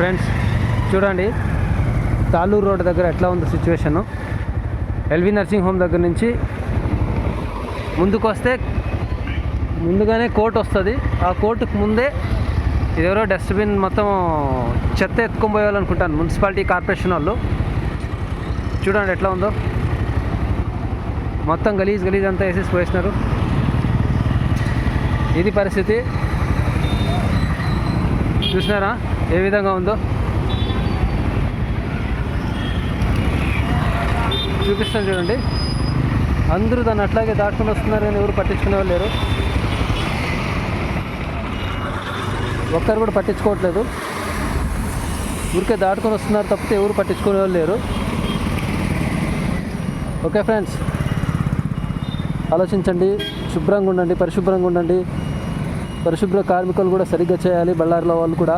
Friends చూడండి Taluru road దగ్గర ఎట్లా ఉంది సిచ్యువేషను ఎల్వి నర్సింగ్ హోమ్ దగ్గర నుంచి ముందుకు వస్తే ముందుగానే కోర్టు వస్తుంది. ఆ కోర్టుకు ముందే ఇదెవరో డస్ట్బిన్ మొత్తం చెత్త ఎత్తుకొని పోయాలనుకుంటాను మున్సిపాలిటీ కార్పొరేషన్ వాళ్ళు. చూడండి ఎట్లా ఉందో. మొత్తం గలీజ్ గలీజ్ అంతా వేసేసి పోయేసినారు. ఇది పరిస్థితి. చూసినారా? ఏ విధంగా ఉందో? చూపిస్తాను చూడండి. అందరూ దాన్ని అట్లాగే దాటుకుని వస్తున్నారు కానీ ఎవరు పట్టించుకునే వాళ్ళు లేరు. ఒక్కరు కూడా పట్టించుకోవట్లేదు. ఊరికే దాటుకొని వస్తున్నారు తప్పితే ఎవరు పట్టించుకునే వాళ్ళు లేరు. ఓకే ఫ్రెండ్స్ ఆలోచించండి. శుభ్రంగా ఉండండి పరిశుభ్రంగా ఉండండి. పరిశుభ్ర కార్మికులు కూడా సరిగ్గా చేయాలి. బళ్ళారిలో వాళ్ళు కూడా